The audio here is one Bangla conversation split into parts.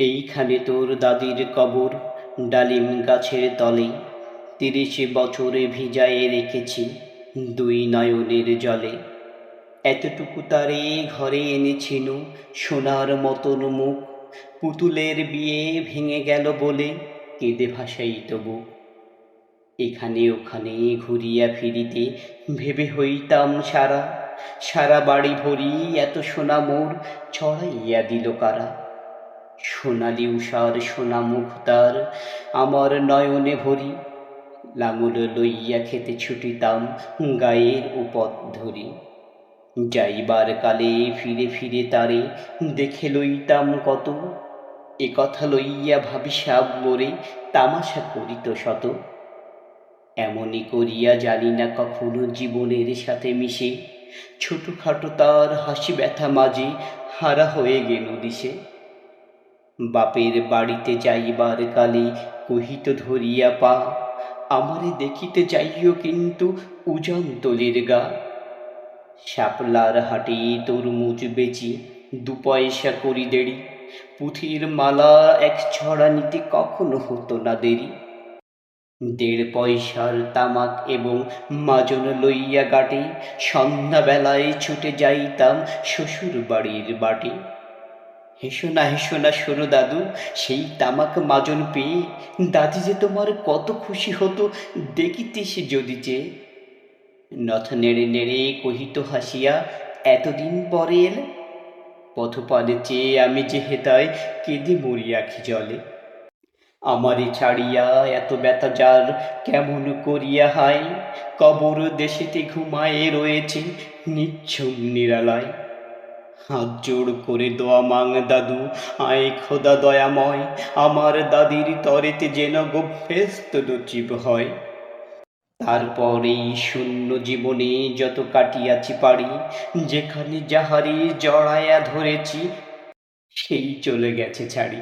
এইখানে তোর দাদির কবর, ডালিম গাছের তলে। তিরিশ বছরে ভিজায়ে রেখেছি দুই নয়নের জলে। এতটুকু তারে ঘরে এনেছিল সোনার মতন মুখ। পুতুলের বিয়ে ভেঙে গেল বলে কেঁদে ভাসাই তবু। এখানে ওখানে ঘুরিয়া ফিরিতে ভেবে হইতাম সারা। সারা বাড়ি ভরি এত সোনা মোর ছড়াইয়া দিল কারা। সোনালি উষার সোনা মুখ তার আমার নয়নে ভরি, লাঙল লইয়া খেতে ছুটিতাম গায়ের উপদ ধরি। যাইবার কালে ফিরে ফিরে তারে দেখে লইতাম কত, এ কথা লইয়া ভাবি সাপ মরে তামাশা করিত শত। এমনই করিয়া জানি না কখনো জীবনের সাথে মিশে, ছোটখাটো তার হাসি ব্যথা মাঝে হারা হয়ে গেল দিশে। বাপের বাড়িতে যাইবার কালে কহিত ধরিয়া পা, আমারে দেখিতে যাইও কিন্তু উজান তলির গা। শাপলার হাটে তরমুজ বেচি, দু পয়সা করি দেরি, পুঁথির মালা এক ছড়া নিতে কখনো হতো না দেরি। দেড় পয়সার তামাক এবং মাজন লইয়া গাটে, সন্ধ্যাবেলায় ছুটে যাইতাম শ্বশুর বাড়ির বাটে। হেসো না হেসো না সরু দাদু, সেই তামাক মাজন পেয়ে দাদি যে তোমার কত খুশি হতো দেখিতে সে যদি যে। নথ নেড়ে নেড়ে কহিত হাসিয়া, এতদিন পরে এলে? পথপানে চেয়ে আমি যে হেতায় কেঁদে মরি আখি জলে। আমারে ছাড়িয়া এত ব্যথা যার কেমন করিয়া হাই কবর দেশেতে ঘুমায়ে রয়েছে নিচ্ছুম নিরালায়। হাত জোড় করে দোয়া মাং দাদু, আয় খোদা দয়াময়, আমার দাদির তরেতে যেন গভ্যস্ত নচিব হয়। তারপর এই শূন্য জীবনে যত কাটিয়াছি পারি, যেখানে যাহারি জড়ায়া ধরেছি, সেই চলে গেছে ছাড়ি।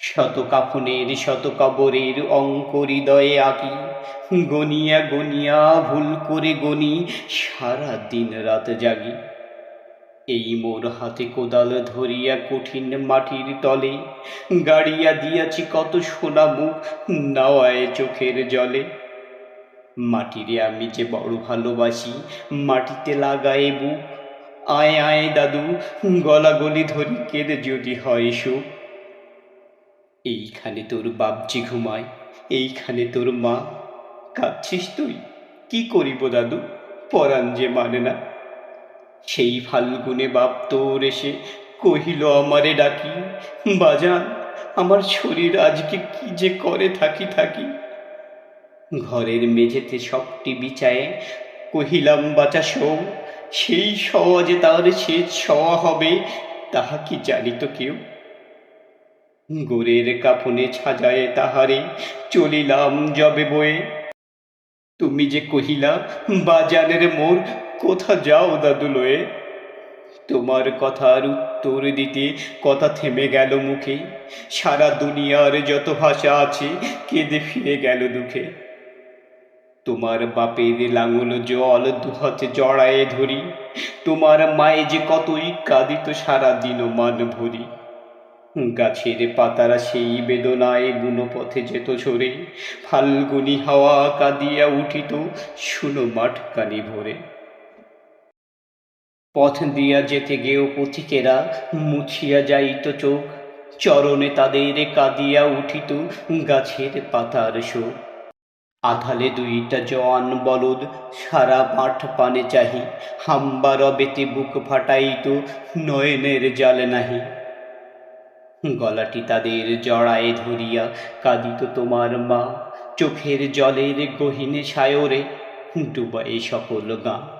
শত কাফনের, শত কবরের অঙ্ক হৃদয়ে আঁকি, গনিয়া গনিয়া ভুল করে গনি সারা দিন রাত জাগি। এই মোর হাতে কোদাল ধরিয়া কঠিন মাটির তলে, গাড়িয়া দিয়াছি কত সোনা মুখ নাওয়ায় চোখের জলে। মাটিরে আমি যে বড় ভালোবাসি, মাটিতে লাগায়ে বুক। আয় আয়, দাদু গলা গলি ধরি কেঁদে যদি হয় সুখ। এইখানে তোর বাপজি ঘুমায়, এইখানে তোর মা। কাঁদছিস তুই? কি করিব দাদু? পরাণ যে মানে না। সেই ফাল্গুনে বাপ তোর এসে কহিল, আমারে ডাকি, বাজান, আমার শরীর আজকে কি যে করে থাকি থাকি? ঘরের মেঝেতে সবটি বিছায়ে কহিলাম, বাঁচা শো সেই শোয়া যে তার শেষ শোয়া হবে, তাহা কি জানিত কেউ? গোরের কাফনে ছাজায়ে তাহারে চলিলাম জবে বয়ে। তুমি যে কহিলা, বাজানের মোর কোথা যাও দাদু লয়ে? তোমার কথার উত্তর দিতে কথা থেমে গেল মুখে। সারা দুনিয়ার যত ভাষা আছে, কেঁদে ফিরে গেল দুঃখে। তোমার বাপের লাঙল জল দুহাতে জড়ায়ে ধরি। তোমার মায়ে যে কতই কাঁদিত সারা দিন মান ভরি। গাছের পাতারা সেই বেদনায় বুনো পথে যেত ঝরে। ফাল্গুনি হাওয়া কাঁদিয়া উঠিত, শুনো মাঠ কানি ভরে। পথ দিয়া যেতে গেও পথিকেরা, মুছিয়া যাইত চোখ। চরণে তাদের কাঁদিয়া উঠিত গাছের পাতার শোক। আধালে দুইটা জওয়ান বলদ সারা মাঠ পানে চাহি, হাম্বা রবেতে বুক ফাটাইত নয়নের জালে নাহি। গলাটি তাদের জড়ায়ে ধরিয়া কাঁদিত তোমার মা, চোখের জলের গহিনে সায়রে ডুবাই সকল গা।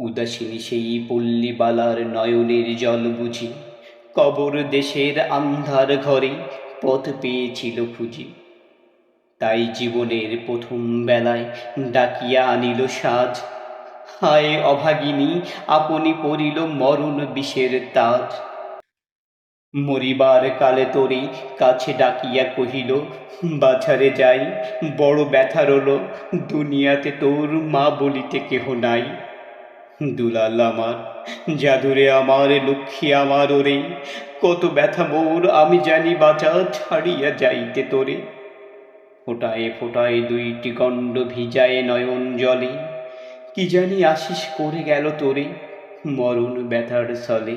উদাসীনী সেই পল্লীবালার নয়নের জল বুঝি। কবর দেশের আন্ধার ঘরে পথ পেয়েছিল খুঁজি। তাই জীবনের প্রথম বেলায় ডাকিয়া আনিল সাজ। হায় অভাগিনী, আপনি পড়িল মরণ বিষের তাজ। মরিবার কালে তোরে কাছে ডাকিয়া কহিল বাছারে যাই, বড় ব্যথা রলো দুনিয়াতে তোর মা বলিতে কেহ নাই। দুলাল আমার, জাদুরে আমার লক্ষ্মী আমার ওরে কত ব্যথা মোর, আমি জানি বাঁচা ছাড়িয়া যাইতে তোরে। ফোটায় ফোটায় দুইটি গণ্ড ভিজায় নয়ন জলে। কি জানি আশিস করে গেল তোরে, মরণ ব্যথার সলে।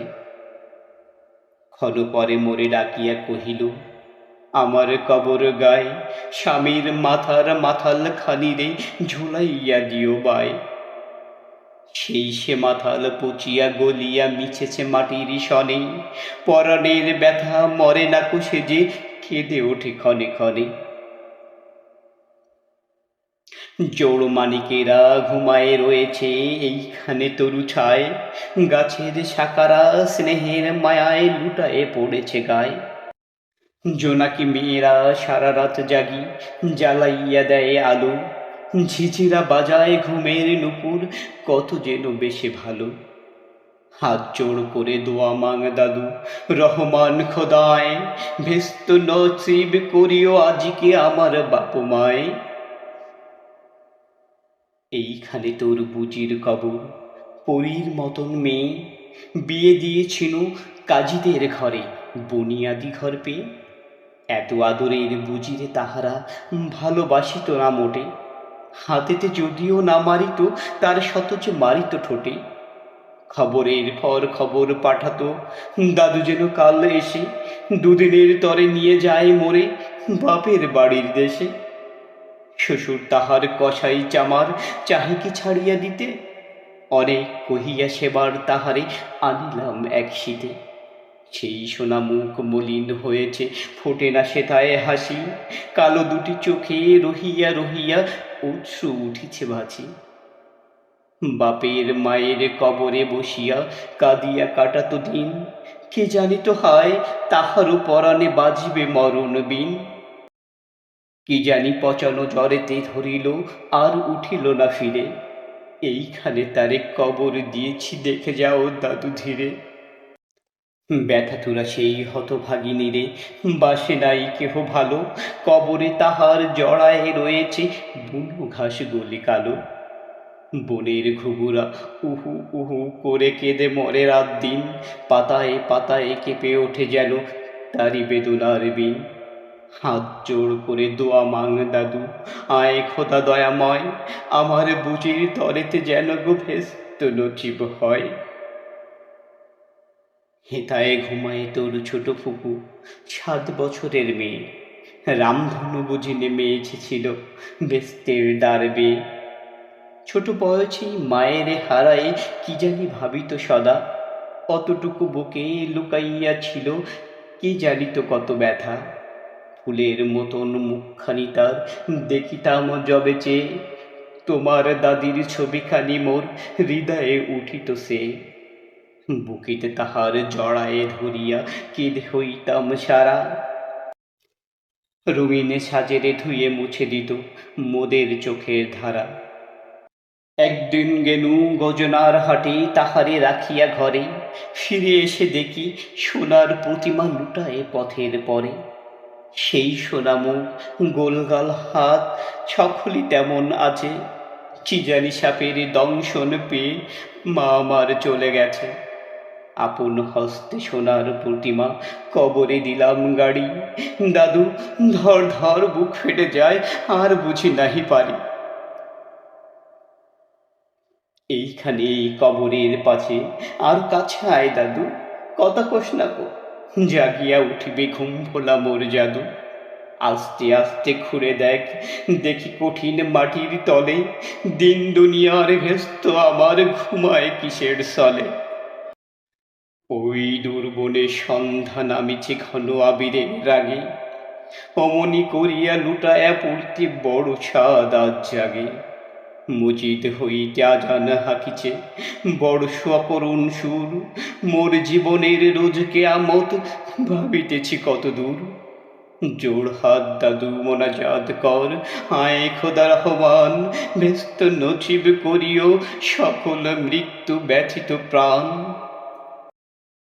ক্ষণ পরে মোরে ডাকিয়া কহিল, আমার কবর গায়ে স্বামীর মাথার মাথাল খানি রে ঝুলাইয়া দিও বায়। সেই সে মাথাল পচিয়া গলিয়া মিছেছে মাটির সনে। পরাণের ব্যথা মরে না কুশে যে কেঁদে ওঠে ক্ষণে ক্ষণে। জোড় মানিকেরা ঘুমায় রয়েছে এইখানে তরু ছায়। গাছের শাকারা স্নেহের মায়ায় লুটায়ে পড়েছে গায়ে। জোনাকি মেয়েরা সারা রাত জাগি, জ্বালাইয়া দেয় আলো। ঝিঝিরা বাজায় ঘুমের নুপুর, কত যেন বেশি ভালো। হাত জোড় করে দোয়া মাং দাদু, রহমান খোদায়, ভেস্ত নসিব করিও আজকে আমার বাপ মায়। এইখানে তোর বুজির কবর, পরীর মতন মেয়ে। বিয়ে দিয়েছিল কাজীদের ঘরে, বুনিয়াদি ঘর পেয়ে এত আদরের বুঝিরে তাহারা ভালোবাসিত না মোটে। হাতেতে যদিও না মারিত, তার শতচ মারিত ঠোঁটে। খবরের পর খবর পাঠাতো, দাদু যেন কাল এসে দুদিনের তরে নিয়ে যায় মোরে বাপের বাড়ির দেশে। শ্বশুর তাহার কষাই চামার, চাহিকে ছাড়িয়া দিতে। অনেক কহিয়া সেবার তাহারে আনিলাম এক শীতে। সেই সোনা মুখ মলিন হয়েছে, ফোটে না সেতায় হাসি। কালো দুটি চোখে রহিয়া রহিয়া উৎসু উঠিছে ভাছি বাপের মায়ের কবরে বসিয়া কাঁদিয়া কাটাতো দিন। কে জানিত হয়, তাহারও পরাণে বাজিবে মরণ বিন। কি জানি পচানো জ্বরেতে ধরিল, আর উঠিল না ফিরে। এইখানে তারে কবর দিয়েছি, দেখে যাও দাদু ধীরে। ব্যথা তোরা সেই হতভাগিনী রে। বাসে নাই কেহ ভালো। কবরে তাহার জড়ায় রয়েছে বুনো ঘাস গলি কালো। বনের ঘুঘুরা উহু উহু করে কেঁদে মরে রাত দিন। পাতায় পাতায় কেঁপে ওঠে যেন তারি বেদনার বিন। হাত জোড় করে দোয়া মাং দাদু, আয় খোদা দয়াময়। আমার বুঝির তরেতে যেন গো ভেস্ত নচিব হয়। হেতায় ঘুমায় তোর ছোট ফুপু, সাত বছরের মেয়ে। রামধনু বুঝি নেমে এসেছিল বেস্তের দ্বারবে। ছোট বয়সী মায়ের হারায় কি জানি ভাবিত সদা। কতটুকু বুকে লুকাইয়া ছিল কি জানিত কত ব্যথা। ফুলের মতন মুখখানি তার, দেখিতাম জবে চেয়ে তোমার দাদির ছবিখানি মোর হৃদয়ে উঠিত সে। বুকিতে তাহার জড়ায়ে ধরিয়া কেঁদে হইতাম সারা। রঙিনে সাজেরে ধুয়ে মুছে দিত মোদের চোখের ধারা। একদিন গেনু গজনার হাটে তাহারে রাখিয়া ঘরে, ফিরে এসে দেখি সোনার প্রতিমা লুটায় পথের পরে। সেই সোনামুখ, গোলগাল হাত, ছখলি তেমন আছে চিজানি সাপের দংশন পেয়ে মা আমার চলে গেছে। আপন হস্তে সোনার প্রতিমা কবরে দিলাম গাড়ি। দাদু, ধর ধর, বুক ফেটে যায়, আর বুঝি নাহি পারি। এইখানে এই কবরের পাশে আর কাছে আয় দাদু, কথা কোষ না গো, জাগিয়া উঠিবে ঘুম ভোলা মোর জাদু। আস্তে আস্তে ঘুরে দেখ, দেখি কঠিন মাটির তলে, দিন দুনিয়ার ভেস্ত আমার ঘুমায় কিসের সলে। ওই দুর্বনে সন্ধ্যা নামিছে ঘন আবিরের রাগে, অমনি করিয়া লুটায়া পড়তে বড় ছাদ আজ জাগে। মজিদ হইতে আজান হাকিছে, বড় সকরুণ সুর, মোর জীবনের রোজকে আমত ভাবিতেছি কত দূর। জোড় হাত দাদু মোনাজাত কর, আয় খোদা রহমান ব্যস্ত নচিব করিও সকল মৃত্যু ব্যথিত প্রাণ।